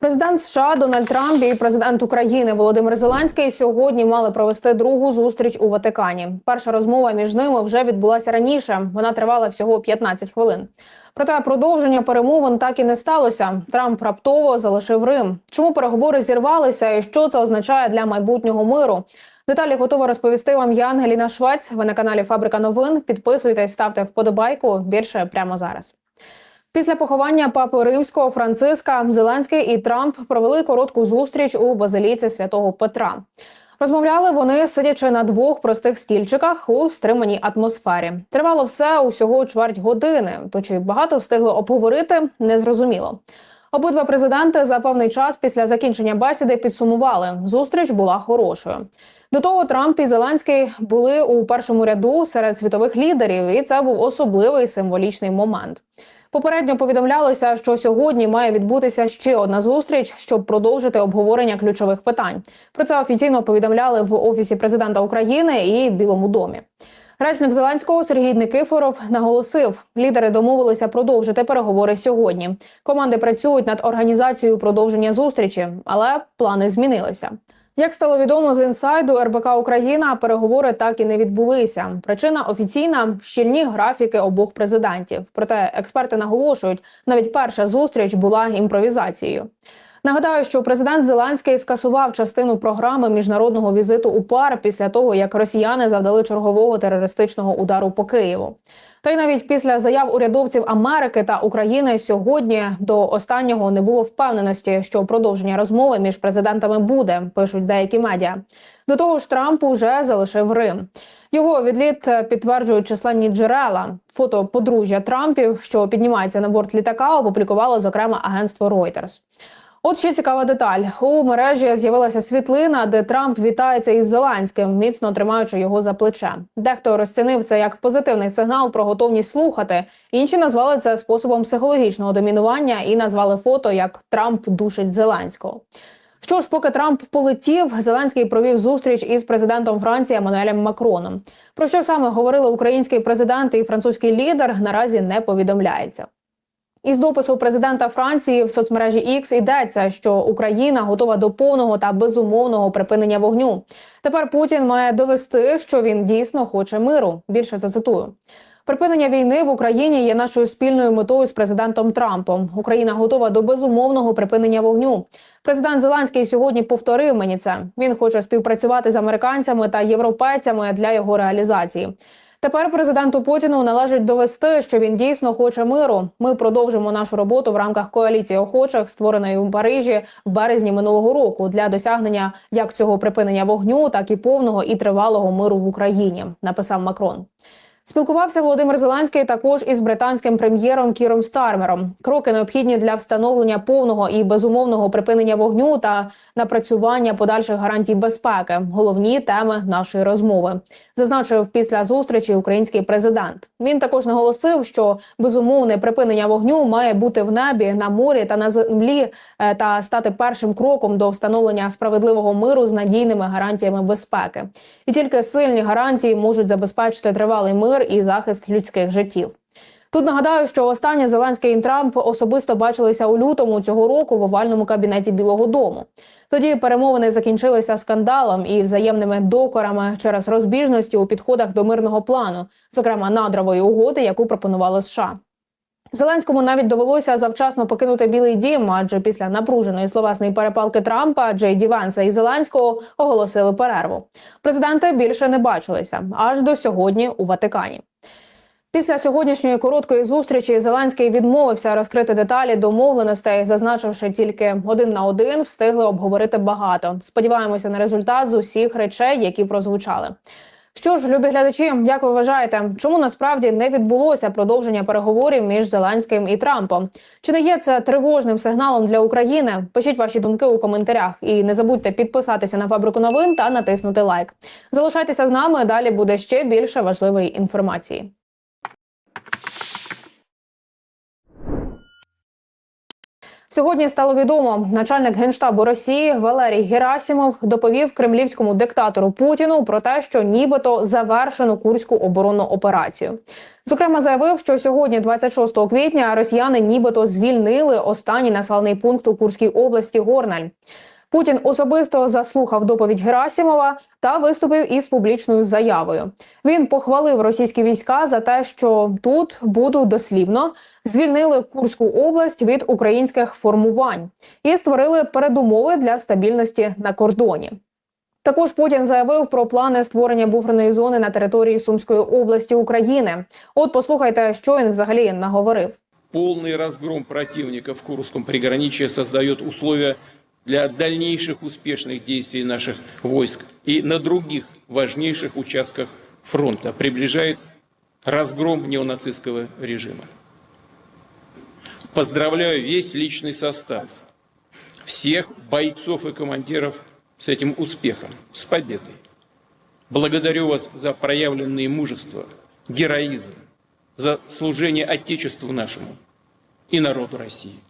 Президент США Дональд Трамп і президент України Володимир Зеленський сьогодні мали провести другу зустріч у Ватикані. Перша розмова між ними вже відбулася раніше. Вона тривала всього 15 хвилин. Проте продовження перемовин так і не сталося. Трамп раптово залишив Рим. Чому переговори зірвалися і що це означає для майбутнього миру? Деталі готова розповісти вам я, Ангеліна Швець. Ви на каналі Фабрика новин. Підписуйтесь, ставте вподобайку. Більше прямо зараз. Після поховання папи римського Франциска Зеленський і Трамп провели коротку зустріч у базиліці святого Петра. Розмовляли вони, сидячи на двох простих стільчиках у стриманій атмосфері. Тривало все усього чверть години. То чи багато встигли обговорити, незрозуміло. Обидва президенти за певний час після закінчення бесіди підсумували, зустріч була хорошою. До того Трамп і Зеленський були у першому ряду серед світових лідерів, і це був особливий символічний момент. Попередньо повідомлялося, що сьогодні має відбутися ще одна зустріч, щоб продовжити обговорення ключових питань. Про це офіційно повідомляли в офісі президента України і Білому домі. Речник Зеленського Сергій Никифоров наголосив, лідери домовилися продовжити переговори сьогодні. Команди працюють над організацією продовження зустрічі, але плани змінилися. Як стало відомо з інсайду РБК Україна, переговори так і не відбулися. Причина офіційна щільні графіки обох президентів. Проте експерти наголошують, навіть перша зустріч була імпровізацією. Нагадаю, що президент Зеленський скасував частину програми міжнародного візиту у пар після того, як росіяни завдали чергового терористичного удару по Києву. Та й навіть після заяв урядовців Америки та України сьогодні до останнього не було впевненості, що продовження розмови між президентами буде, пишуть деякі медіа. До того ж, Трамп уже залишив Рим. Його відліт підтверджують численні джерела. Фото подружжя Трампів, що піднімається на борт літака, опублікувало зокрема агентство Reuters. От ще цікава деталь у мережі з'явилася світлина, де Трамп вітається із Зеленським, міцно тримаючи його за плече. Дехто розцінив це як позитивний сигнал про готовність слухати. Інші назвали це способом психологічного домінування і назвали фото як Трамп душить Зеленського. Що ж, поки Трамп полетів, Зеленський провів зустріч із президентом Франції Еммануелем Макроном. Про що саме говорили український президент і французький лідер, наразі не повідомляється. Із допису президента Франції в соцмережі X йдеться, що Україна готова до повного та безумовного припинення вогню. Тепер Путін має довести, що він дійсно хоче миру. Більше зацитую. Припинення війни в Україні є нашою спільною метою з президентом Трампом. Україна готова до безумовного припинення вогню. Президент Зеленський сьогодні повторив мені це. Він хоче співпрацювати з американцями та європейцями для його реалізації. Тепер президенту Путіну належить довести, що він дійсно хоче миру. Ми продовжимо нашу роботу в рамках коаліції охочих, створеної у Парижі в березні минулого року, для досягнення як цього припинення вогню, так і повного і тривалого миру в Україні. Написав Макрон. Спілкувався Володимир Зеленський також із британським прем'єром Кіром Стармером. Кроки необхідні для встановлення повного і безумовного припинення вогню та напрацювання подальших гарантій безпеки. Головні теми нашої розмови зазначив після зустрічі український президент. Він також наголосив, що безумовне припинення вогню має бути в небі, на морі та на землі е, та стати першим кроком до встановлення справедливого миру з надійними гарантіями безпеки. І тільки сильні гарантії можуть забезпечити тривалий мир і захист людських життів. Тут нагадаю, що останнє Зеленський і Трамп особисто бачилися у лютому цього року в овальному кабінеті Білого Дому. Тоді перемовини закінчилися скандалом і взаємними докорами через розбіжності у підходах до мирного плану, зокрема надрової угоди, яку пропонували США. Зеленському навіть довелося завчасно покинути Білий Дім, адже після напруженої словесної перепалки Трампа Джей Ді Венса і Зеленського оголосили перерву. Президенти більше не бачилися аж до сьогодні у Ватикані. Після сьогоднішньої короткої зустрічі Зеленський відмовився розкрити деталі домовленостей, зазначивши тільки один на один, встигли обговорити багато. Сподіваємося на результат з усіх речей, які прозвучали. Що ж, любі глядачі, як ви вважаєте, чому насправді не відбулося продовження переговорів між Зеленським і Трампом? Чи не є це тривожним сигналом для України? Пишіть ваші думки у коментарях і не забудьте підписатися на фабрику новин та натиснути лайк. Залишайтеся з нами. Далі буде ще більше важливої інформації. Сьогодні стало відомо, начальник генштабу Росії Валерій Герасімов доповів кремлівському диктатору Путіну про те, що нібито завершено курську оборонну операцію. Зокрема, заявив, що сьогодні, 26 квітня, росіяни нібито звільнили останній населений пункт у Курській області Горналь. Путін особисто заслухав доповідь Герасімова та виступив із публічною заявою. Він похвалив російські війська за те, що тут буду дослівно звільнили Курську область від українських формувань і створили передумови для стабільності на кордоні. Також Путін заявив про плани створення буферної зони на території Сумської області України. От послухайте, що він взагалі наговорив. Полный разгром противника в Курском приграничье создает условия для дальнейших успешных действий наших войск и на других важнейших участках фронта, приближает разгром неонацистского режима. Поздравляю весь личный состав, всех бойцов и командиров с этим успехом, с победой. Благодарю вас за проявленные мужество, героизм, за служение Отечеству нашему и народу России.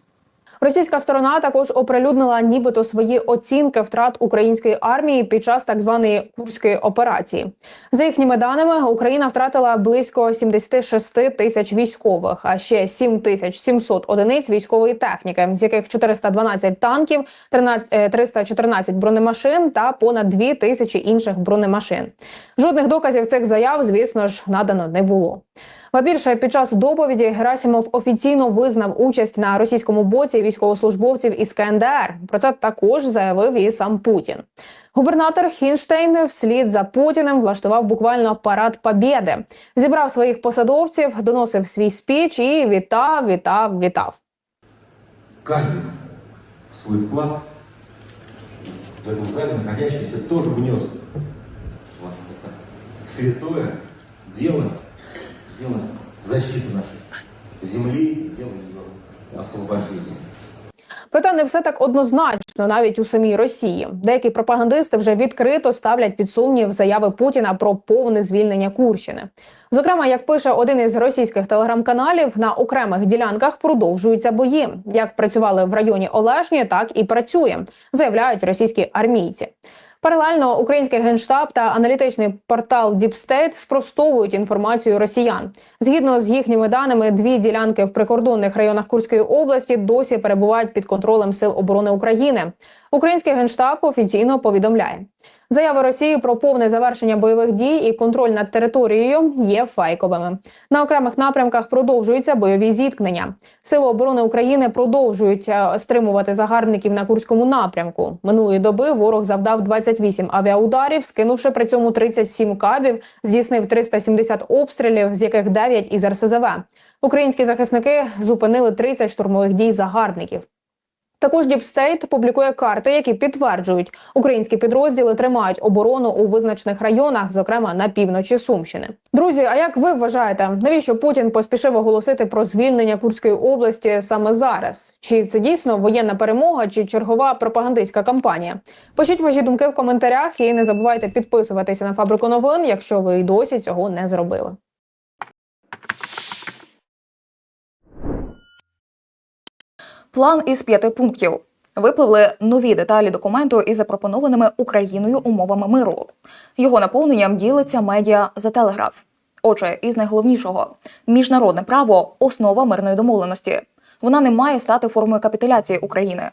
Російська сторона також оприлюднила нібито свої оцінки втрат української армії під час так званої курської операції. За їхніми даними, Україна втратила близько 76 тисяч військових, а ще 7 тисяч 700 одиниць військової техніки, з яких 412 танків, 13 е, 314 бронемашин та понад 2 тисячі інших бронемашин. Жодних доказів цих заяв, звісно ж, надано не було. Ба більше під час доповіді Герасімов офіційно визнав участь на російському боці військовослужбовців із КНДР. Про це також заявив і сам Путін. Губернатор Хінштейн вслід за Путіним влаштував буквально парад побєди. Зібрав своїх посадовців, доносив свій спіч і вітав, вітав, вітав. каждый свой вклад в этом зале находящийся тоже внес вот это святое дело, дело защиты нашей земли, дело ее освобождения. Проте не все так однозначно, навіть у самій Росії. Деякі пропагандисти вже відкрито ставлять під сумнів заяви Путіна про повне звільнення Курщини. Зокрема, як пише один із російських телеграм-каналів, на окремих ділянках продовжуються бої. Як працювали в районі Олешні, так і працює, заявляють російські армійці. Паралельно український генштаб та аналітичний портал Діпстейт спростовують інформацію росіян. Згідно з їхніми даними, дві ділянки в прикордонних районах Курської області досі перебувають під контролем сил оборони України. Український генштаб офіційно повідомляє. Заяви Росії про повне завершення бойових дій і контроль над територією є фейковими. На окремих напрямках продовжуються бойові зіткнення. Сили оборони України продовжують е, стримувати загарбників на курському напрямку. Минулої доби ворог завдав 28 авіаударів, скинувши при цьому 37 кабів, здійснив 370 обстрілів, з яких 9 із РСЗВ. Українські захисники зупинили 30 штурмових дій загарбників. Також Діпстейт публікує карти, які підтверджують, українські підрозділи тримають оборону у визначених районах, зокрема на півночі Сумщини. Друзі, а як ви вважаєте, навіщо Путін поспішив оголосити про звільнення Курської області саме зараз? Чи це дійсно воєнна перемога, чи чергова пропагандистська кампанія? Пишіть ваші думки в коментарях і не забувайте підписуватися на фабрику новин, якщо ви й досі цього не зробили. План із п'яти пунктів. Випливли нові деталі документу із запропонованими Україною умовами миру. Його наповненням ділиться медіа за телеграф. Отже, із найголовнішого міжнародне право основа мирної домовленості. Вона не має стати формою капітуляції України.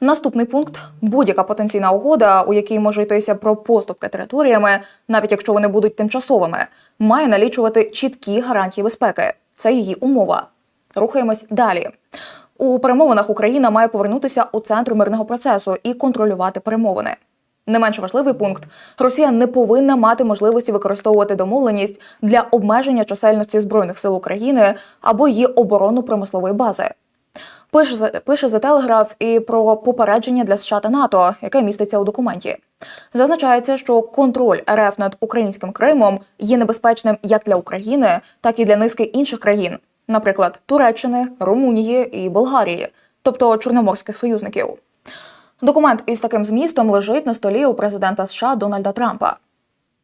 Наступний пункт будь-яка потенційна угода, у якій може йтися про поступки територіями, навіть якщо вони будуть тимчасовими, має налічувати чіткі гарантії безпеки. Це її умова. Рухаємось далі. У перемовинах Україна має повернутися у центр мирного процесу і контролювати перемовини. Не менш важливий пункт: Росія не повинна мати можливості використовувати домовленість для обмеження чисельності збройних сил України або її оборонно-промислової бази. Пише пише за телеграф і про попередження для США та НАТО, яке міститься у документі. Зазначається, що контроль РФ над українським Кримом є небезпечним як для України, так і для низки інших країн, наприклад, Туреччини, Румунії і Болгарії, тобто чорноморських союзників. Документ із таким змістом лежить на столі у президента США Дональда Трампа.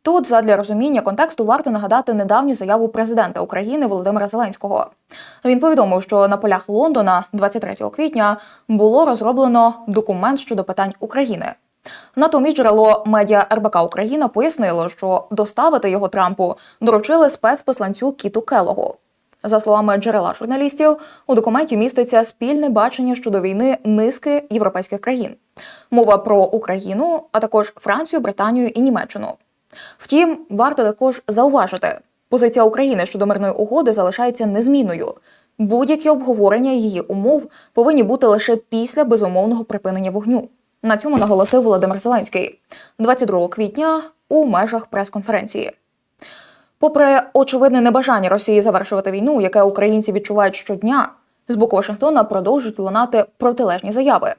Тут, задля розуміння контексту, варто нагадати недавню заяву президента України Володимира Зеленського. Він повідомив, що на полях Лондона 23 квітня було розроблено документ щодо питань України. Натомість джерело медіа РБК Україна пояснило, що доставити його Трампу доручили спецпосланцю Кіту Келогу. За словами джерела журналістів, у документі міститься спільне бачення щодо війни низки європейських країн. Мова про Україну, а також Францію, Британію і Німеччину. Втім, варто також зауважити, позиція України щодо мирної угоди залишається незмінною. Будь-які обговорення її умов повинні бути лише після безумовного припинення вогню. На цьому наголосив Володимир Зеленський 22 квітня у межах прес-конференції. Попри очевидне небажання Росії завершувати війну, яке українці відчувають щодня, з боку Вашингтона продовжують лунати протилежні заяви.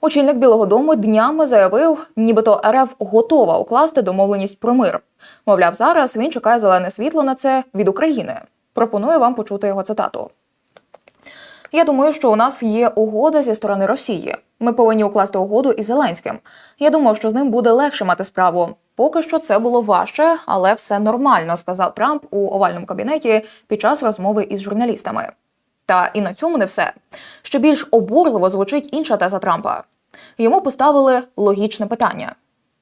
Очільник Білого Дому днями заявив, нібито РФ готова укласти домовленість про мир. Мовляв, зараз він чекає зелене світло на це від України. Пропоную вам почути його цитату. Я думаю, що у нас є угода зі сторони Росії. Ми повинні укласти угоду із Зеленським. Я думав, що з ним буде легше мати справу. Поки що це було важче, але все нормально, сказав Трамп у овальному кабінеті під час розмови із журналістами. Та і на цьому не все. Ще більш обурливо звучить інша теза Трампа. Йому поставили логічне питання: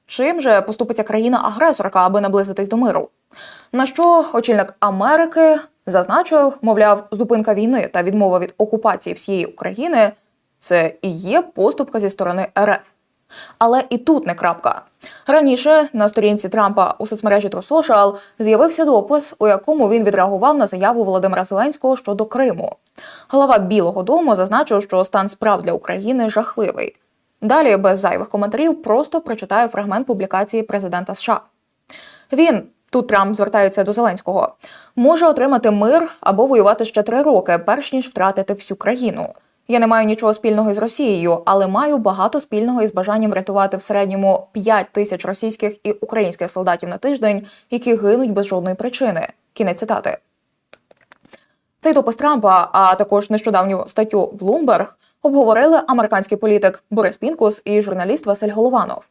чим же поступиться країна-агресорка, аби наблизитись до миру? На що очільник Америки зазначив, мовляв, зупинка війни та відмова від окупації всієї України це і є поступка зі сторони РФ. Але і тут не крапка. Раніше на сторінці Трампа у соцмережі Social з'явився допис, у якому він відреагував на заяву Володимира Зеленського щодо Криму. Голова Білого Дому зазначив, що стан справ для України жахливий. Далі, без зайвих коментарів, просто прочитаю фрагмент публікації президента США. Він тут Трамп звертається до Зеленського, може отримати мир або воювати ще три роки, перш ніж втратити всю країну. Я не маю нічого спільного із Росією, але маю багато спільного із бажанням рятувати в середньому 5 тисяч російських і українських солдатів на тиждень, які гинуть без жодної причини. Кінець цитати. Цей допис Трампа, а також нещодавню статтю Bloomberg обговорили американський політик Борис Пінкус і журналіст Василь Голованов.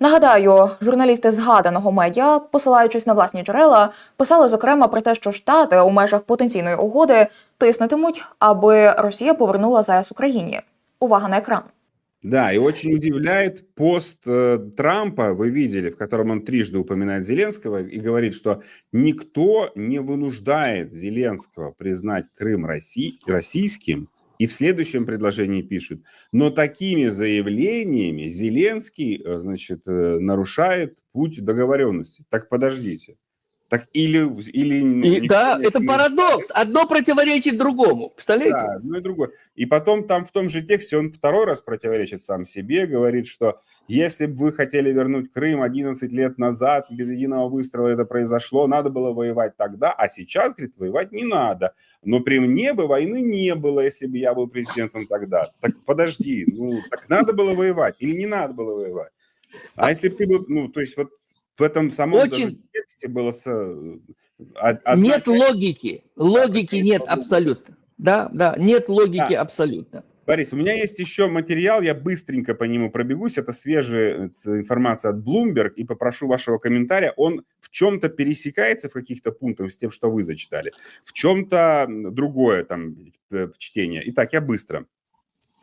Нагадаю, журналісти згаданого медіа, посилаючись на власні джерела, писали зокрема про те, що Штати у межах потенційної угоди тиснетимуть, аби Росія повернула ЗАЕС Україні. Увага на екран. Да, и очень удивляет пост э, Трампа, вы видели, в котором он трижды упоминает Зеленского и говорит, что никто не вынуждает Зеленского признать Крым Росси- российским. И в следующем предложении пишут, но такими заявлениями Зеленский, э, значит, э, нарушает путь договоренности. Так подождите. Так или... или ну, И, да, не это отменяет. парадокс. Одно противоречит другому. Представляете? Да, одно и другое. И потом там в том же тексте он второй раз противоречит сам себе, говорит, что если бы вы хотели вернуть Крым 11 лет назад, без единого выстрела это произошло, надо было воевать тогда, а сейчас, говорит, воевать не надо. Но при мне бы войны не было, если бы я был президентом тогда. Так подожди, ну, так надо было воевать или не надо было воевать? А если бы ты был, ну, то есть вот в этом самом даже Очень- тексте было... с- э, од- одна Нет часть- логики. Логики нет абсолютно. Да, да, нет логики Да. абсолютно. Борис, у меня есть еще материал, я быстренько по нему пробегусь. Это свежая э, информация от Bloomberg, и попрошу вашего комментария. Он в чем-то пересекается в каких-то пунктах с тем, что вы зачитали, в чем-то другое там э, чтение. Итак, я быстро.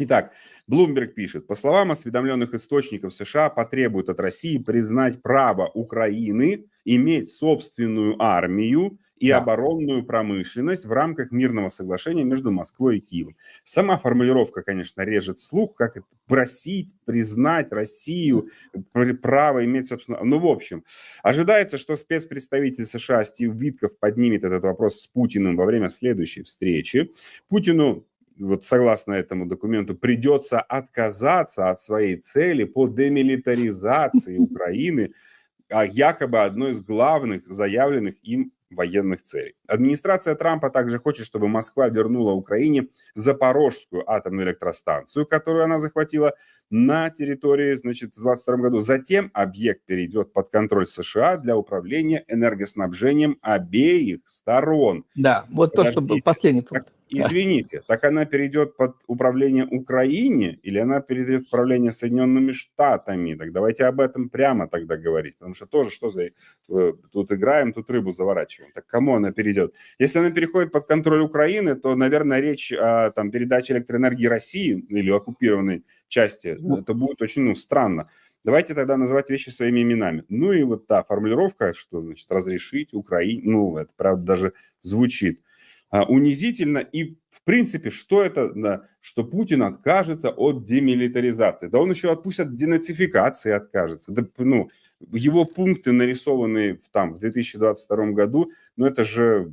Итак, Bloomberg пишет, по словам осведомленных источников США, потребуют от России признать право Украины иметь собственную армию и Да. оборонную промышленность в рамках мирного соглашения между Москвой и Киевом. Сама формулировка, конечно, режет слух, как просить, признать Россию, пр- право иметь, собственно... Ну, в общем, ожидается, что спецпредставитель США Стив Витков поднимет этот вопрос с Путиным во время следующей встречи. Путину вот согласно этому документу, придется отказаться от своей цели по демилитаризации Украины, а якобы одной из главных заявленных им военных целей. Администрация Трампа также хочет, чтобы Москва вернула Украине Запорожскую атомную электростанцию, которую она захватила на территории, значит, в 2022 году. Затем объект перейдет под контроль США для управления энергоснабжением обеих сторон. Да, вот то, что был Подождите. последний пункт. Извините, так она перейдет под управление Украине или она перейдет под управление Соединенными Штатами? Так давайте об этом прямо тогда говорить, потому что тоже что за э, тут играем, тут рыбу заворачиваем. Так кому она перейдет? Если она переходит под контроль Украины, то, наверное, речь о там, передаче электроэнергии России или оккупированной части, Ну. это будет очень ну, странно. Давайте тогда называть вещи своими именами. Ну и вот та формулировка, что значит разрешить Украине, ну это правда даже звучит а, унизительно и в принципе, что это, что Путин откажется от демилитаризации? Да он еще от, пусть от денацификации откажется. Да, ну, его пункты, нарисованные в, там, в 2022 году, ну это же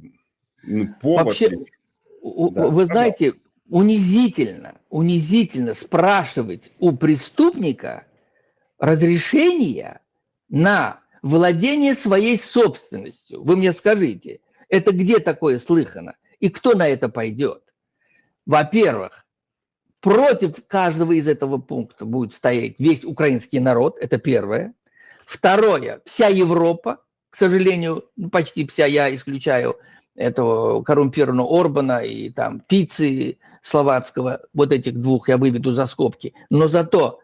ну, повод. Вообще. У- Да, Вы пожалуйста. знаете, унизительно, унизительно спрашивать у преступника разрешения на владение своей собственностью. Вы мне скажите, это где такое слыхано? И кто на это пойдет? Во-первых, против каждого из этого пункта будет стоять весь украинский народ, это первое. Второе, вся Европа, к сожалению, ну, почти вся, я исключаю этого коррумпированного Орбана и там Фицы словацкого, вот этих двух я выведу за скобки. Но зато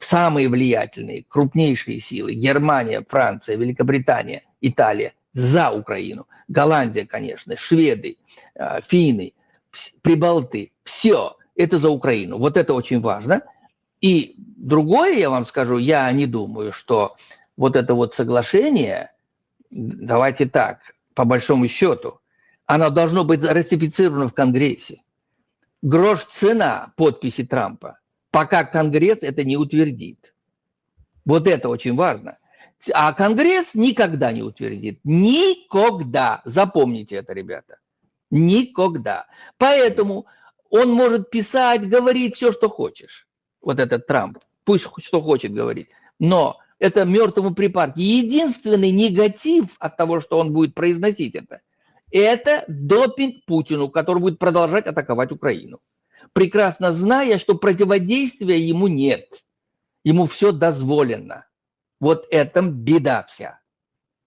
самые влиятельные, крупнейшие силы, Германия, Франция, Великобритания, Италия, за Украину. Голландия, конечно, шведы, э, финны, прибалты, все это за Украину. Вот это очень важно. И другое я вам скажу, я не думаю, что вот это вот соглашение, давайте так, по большому счету, оно должно быть ратифицировано в Конгрессе. Грош цена подписи Трампа, пока Конгресс это не утвердит. Вот это очень важно. А Конгресс никогда не утвердит. Никогда. Запомните это, ребята. Никогда. Поэтому он может писать, говорить все, что хочешь. Вот этот Трамп. Пусть что хочет говорить. Но это мертвому припарке. Единственный негатив от того, что он будет произносить это, это допинг Путину, который будет продолжать атаковать Украину. Прекрасно зная, что противодействия ему нет. Ему все дозволено. Вот этом беда вся.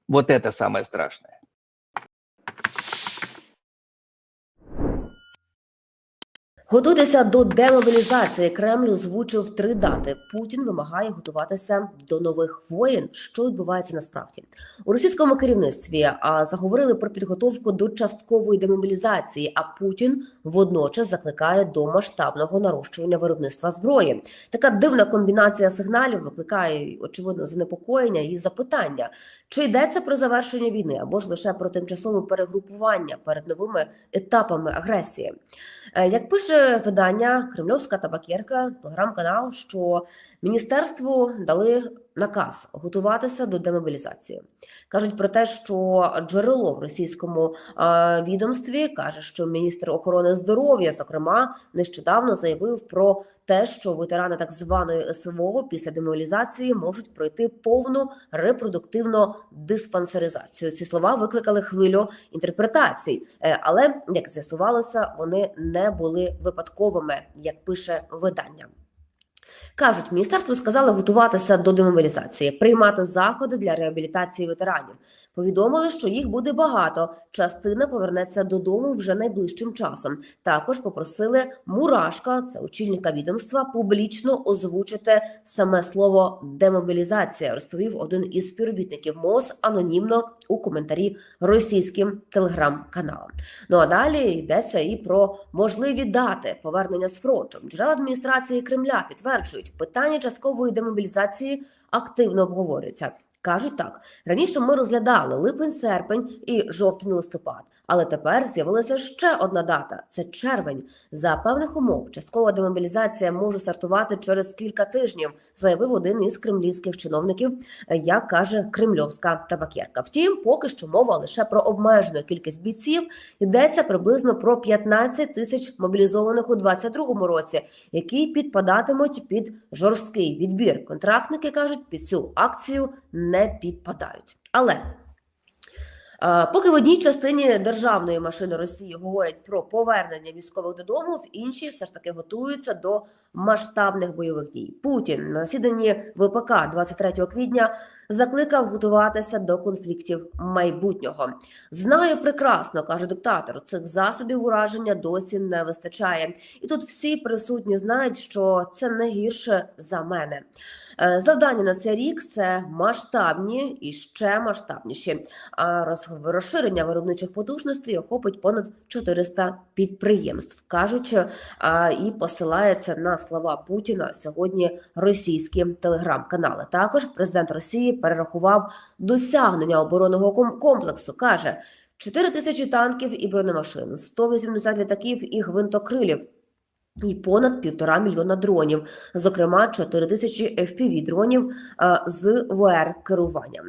Вот это самое страшное. Готуйтеся до демобілізації. Кремль озвучив три дати. Путін вимагає готуватися до нових воєн. Що відбувається насправді у російському керівництві? А заговорили про підготовку до часткової демобілізації. А Путін водночас закликає до масштабного нарощування виробництва зброї. Така дивна комбінація сигналів викликає очевидно занепокоєння і запитання: чи йдеться про завершення війни або ж лише про тимчасове перегрупування перед новими етапами агресії? Е, Як пише видання Кремльовська табакерка, телеграм-канал, що міністерству дали наказ готуватися до демобілізації. Кажуть про те, що джерело в російському е, відомстві каже, що міністр охорони здоров'я, зокрема, нещодавно заявив про те, що ветерани так званої СВО після демобілізації можуть пройти повну репродуктивну диспансеризацію. Ці слова викликали хвилю інтерпретацій, Е, але як з'ясувалося, вони не були випадковими, як пише видання. Кажуть, міністерство сказали готуватися до демобілізації, приймати заходи для реабілітації ветеранів. Повідомили, що їх буде багато. Частина повернеться додому вже найближчим часом. Також попросили Мурашка, це очільника відомства, публічно озвучити саме слово демобілізація. Розповів один із співробітників МОЗ анонімно у коментарі російським телеграм-каналам. Ну а далі йдеться і про можливі дати повернення з фронту. Джерела адміністрації Кремля підтверджують, питання часткової демобілізації активно обговорюється. Кажуть так: раніше ми розглядали липень-серпень і жовтень-листопад, але тепер з'явилася ще одна дата це червень. За певних умов часткова демобілізація може стартувати через кілька тижнів, заявив один із кремлівських чиновників, як каже кремльовська табакерка. Втім, поки що мова лише про обмежену кількість бійців. Йдеться приблизно про 15 тисяч мобілізованих у 2022 році, які підпадатимуть під жорсткий відбір. Контрактники кажуть, під цю акцію не підпадають. Але Поки в одній частині державної машини Росії говорять про повернення військових додому, в іншій все ж таки готуються до масштабних бойових дій. Путін на засіданні ВПК 23 квітня закликав готуватися до конфліктів майбутнього. Знаю прекрасно, каже диктатор. Цих засобів ураження досі не вистачає, і тут всі присутні знають, що це не гірше за мене. Е, Завдання на цей рік це масштабні і ще масштабніші. А розширення виробничих потужностей охопить понад 400 підприємств. кажуть і посилається на слова Путіна сьогодні російські телеграм-канали. Також президент Росії перерахував досягнення оборонного комплексу. каже 4 тисячі танків і бронемашин, 180 літаків і гвинтокрилів. І понад півтора мільйона дронів, зокрема 4 тисячі FPV дронів з ВР керуванням.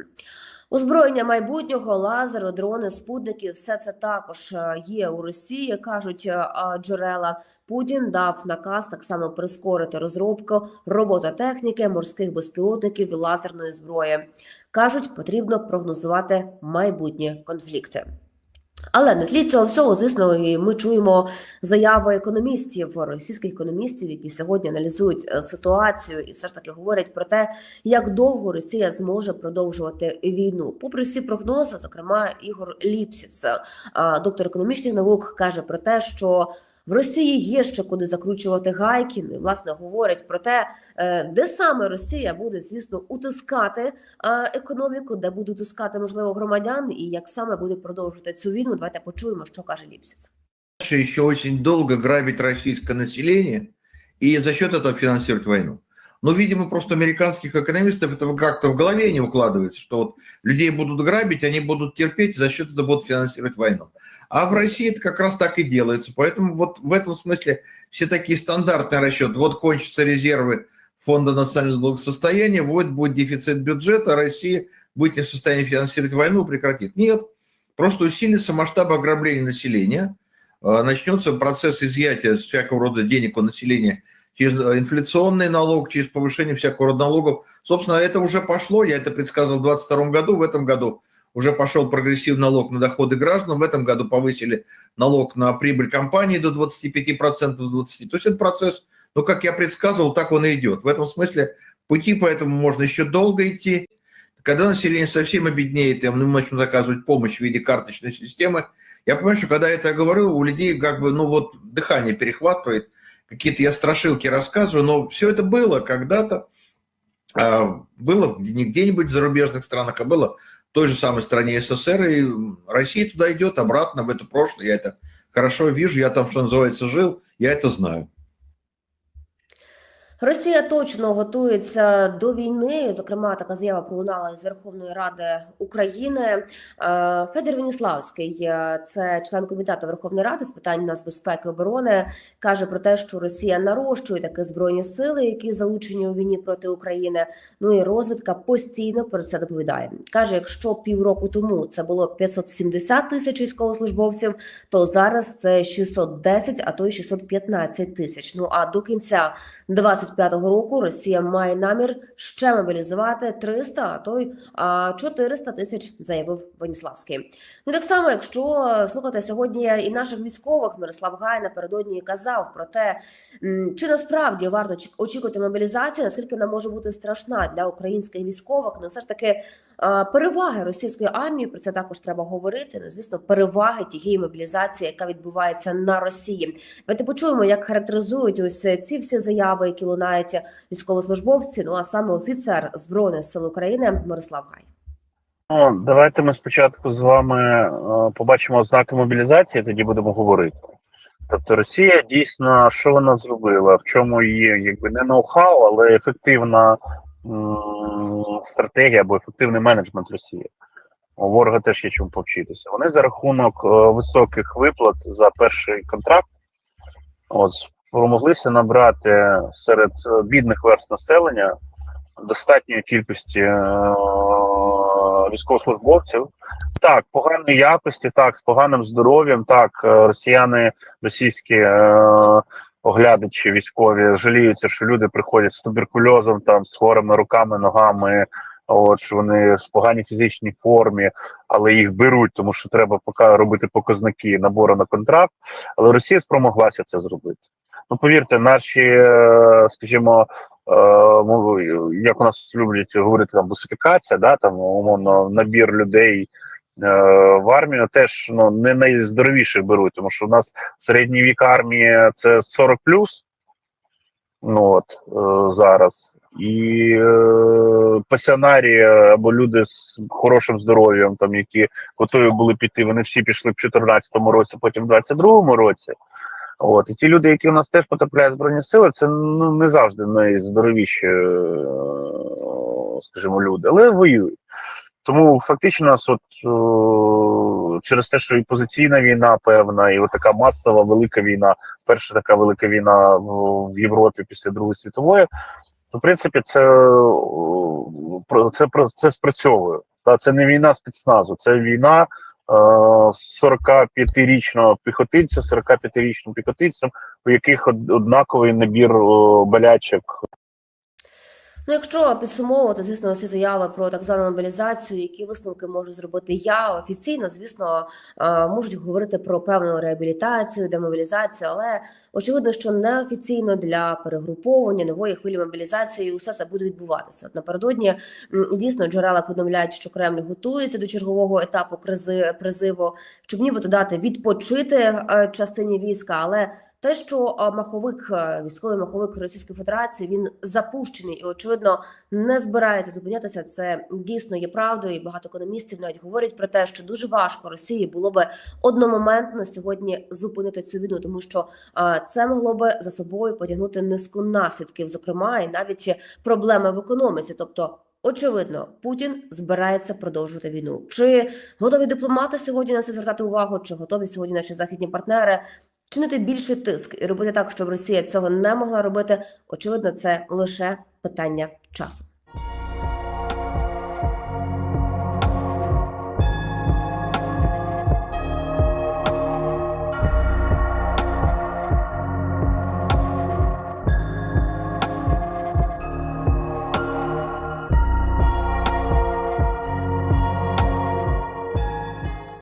Озброєння майбутнього, лазери, дрони, спутники все це також е, є у Росії, кажуть е, джерела. Путін дав наказ так само прискорити розробку робототехніки, морських безпілотників і лазерної зброї. кажуть, потрібно прогнозувати майбутні конфлікти. Але на тлі цього всього, звісно, і ми чуємо заяви економістів, російських економістів, які сьогодні аналізують е, ситуацію і все ж таки говорять про те, як довго Росія зможе продовжувати війну. Попри всі прогнози, зокрема Ігор Ліпсіс, е, доктор економічних наук, каже про те, що в Росії є ще куди закручувати гайки. Власне говорять про те, е, де саме Росія буде, звісно, утискати е, економіку, де буде утискати можливо громадян, і як саме буде продовжувати цю війну. Давайте почуємо, що каже Ліпсіс. Ще еще довго грабить російське населення і за счет этого фінансують войну. Но, видимо, просто американских экономистов этого как-то в голове не укладывается, что вот людей будут грабить, они будут терпеть, и за счет этого будут финансировать войну. А в России это как раз так и делается. Поэтому вот в этом смысле все такие стандартные расчеты. Вот кончатся резервы Фонда национального благосостояния, вот будет дефицит бюджета, Россия будет не в состоянии финансировать войну, прекратит. Нет, просто усилится масштаб ограбления населения, Э, начнется процесс изъятия всякого рода денег у населения через э, инфляционный налог, через повышение всякого рода налогов. Собственно, это уже пошло, я это предсказывал в 2022 году, в этом году уже пошел прогрессивный налог на доходы граждан, в этом году повысили налог на прибыль компании до 25%, до 20%. То есть это процесс, ну, как я предсказывал, так он и идет. В этом смысле пути поэтому можно еще долго идти. Когда население совсем обеднеет, и мы начнем заказывать помощь в виде карточной системы, я понимаю, что когда я это говорю, у людей как бы, ну вот, дыхание перехватывает, какие-то я страшилки рассказываю, но все это было когда-то, а, было не где-нибудь в зарубежных странах, а было в той же самой стране СССР, и Россия туда идет обратно, в это прошлое, я это хорошо вижу, я там, что называется, жил, я это знаю. Росія точно готується до війни. Зокрема, така заява пролунала із Верховної Ради України. Е, Федір Веніславський, е, це член комітету Верховної Ради з питань нацбезпеки і оборони, каже про те, що Росія нарощує такі збройні сили, які залучені у війні проти України. Ну і розвідка постійно про це доповідає. каже, якщо півроку тому це було 570 тисяч військовослужбовців, то зараз це 610, а то й 615 тисяч. Ну а до кінця 25-го року Росія має намір ще мобілізувати 300, а то й 400 тисяч, заявив Веніславський. Ну так само, якщо слухати сьогодні і наших військових, Мирослав Гай напередодні казав про те, чи насправді варто очі- очікувати мобілізації, наскільки вона може бути страшна для українських військових. Ну все ж таки переваги російської армії про це також треба говорити. Ну, звісно, переваги тієї мобілізації, яка відбувається на Росії. Давайте почуємо, як характеризують ось ці всі заяви, які лунають військовослужбовці. Ну а саме офіцер збройних сил України Мирослав Гай. Ну, давайте ми спочатку з вами е, побачимо ознаки мобілізації, тоді будемо говорити. Тобто Росія дійсно, що вона зробила, в чому її якби не ноу-хау, але ефективна стратегія або ефективний менеджмент Росії. У ворога теж є чому повчитися. Вони за рахунок е, високих виплат за перший контракт ось, спромоглися набрати серед е, бідних верст населення достатньої кількості е, військовослужбовців. Так, поганої якості, так, з поганим здоров'ям, так, е, росіяни, російські е, оглядачі військові жаліються, що люди приходять з туберкульозом, там, з хворими руками, ногами, От що вони в поганій фізичній формі, але їх беруть, тому що треба поки робити показники набору на контракт. Але Росія спромоглася це зробити. Ну повірте, наші, е, скажімо, е, як у нас люблять говорити там бусифікація, да там умовно набір людей. Е, В армію теж ну не найздоровіше беруть, тому що у нас середній вік армії це 40 плюс. Ну от е, зараз і е, пасіонарі або люди з хорошим здоров'ям, там які готові були піти, вони всі пішли в 2014 році, потім в 22-му році. От і ті люди, які у нас теж потрапляють в збройні сили, це ну не завжди найздоровіші, е, скажімо, люди, але воюють. Тому фактично нас от е, через те, що і позиційна війна певна, і така масова велика війна, перша така велика війна в, в Європі після Другої світової, то в принципі це, е, про- це, про- це спрацьовує. Та це не війна спецназу, це війна е, 45-річного піхотинця, 45-річним піхотинцем, у яких од- однаковий набір о, болячок Ну, якщо підсумовувати, звісно, всі заяви про так звану мобілізацію, які висновки можу зробити я офіційно, звісно, е, можуть говорити про певну реабілітацію, демобілізацію, але очевидно, що неофіційно для перегруповання нової хвилі мобілізації усе це буде відбуватися. Напередодні дійсно джерела повідомляють, що Кремль готується до чергового етапу кризи призиву, щоб нібито дати відпочити е, частині війська, але те, що маховик, е, військовий маховик Російської Федерації, він запущений і очевидно не збирається зупинятися. Це дійсно є правдою. І багато економістів навіть говорять про те, що дуже важко Росії було би одномоментно сьогодні зупинити цю війну, тому що а, це могло би за собою потягнути низку наслідків, зокрема, і навіть проблеми в економіці, тобто. Очевидно, Путін збирається продовжувати війну. Чи готові дипломати сьогодні на це звертати увагу? Чи готові сьогодні наші західні партнери чинити більший тиск і робити так, щоб Росія цього не могла робити? Очевидно, це лише питання часу.